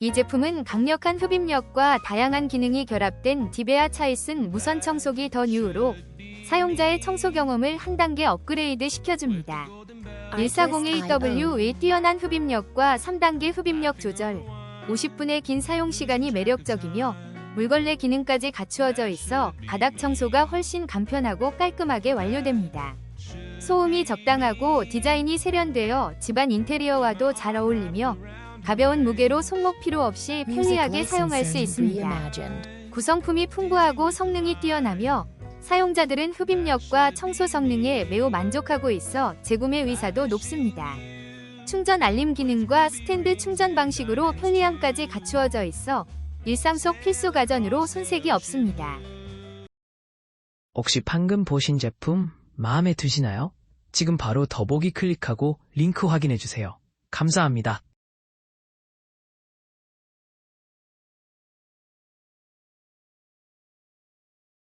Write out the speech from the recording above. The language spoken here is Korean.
이 제품은 강력한 흡입력과 다양한 기능이 결합된 디베아 차이슨 무선 청소기 더 뉴로 사용자의 청소 경험을 한 단계 업그레이드 시켜줍니다. 1402W의 뛰어난 흡입력과 3단계 흡입력 조절, 50분의 긴 사용 시간이 매력적이며 물걸레 기능까지 갖추어져 있어 바닥 청소가 훨씬 간편하고 깔끔하게 완료됩니다. 소음이 적당하고 디자인이 세련되어 집안 인테리어와도 잘 어울리며 가벼운 무게로 손목 필요 없이 편리하게 사용할 수 있습니다. 구성품이 풍부하고 성능이 뛰어나며 사용자들은 흡입력과 청소 성능에 매우 만족하고 있어 재구매 의사도 높습니다. 충전 알림 기능과 스탠드 충전 방식으로 편리함까지 갖추어져 있어 일상 속 필수 가전으로 손색이 없습니다. 혹시 방금 보신 제품 마음에 드시나요? 지금 바로 더보기 클릭하고 링크 확인해주세요. 감사합니다.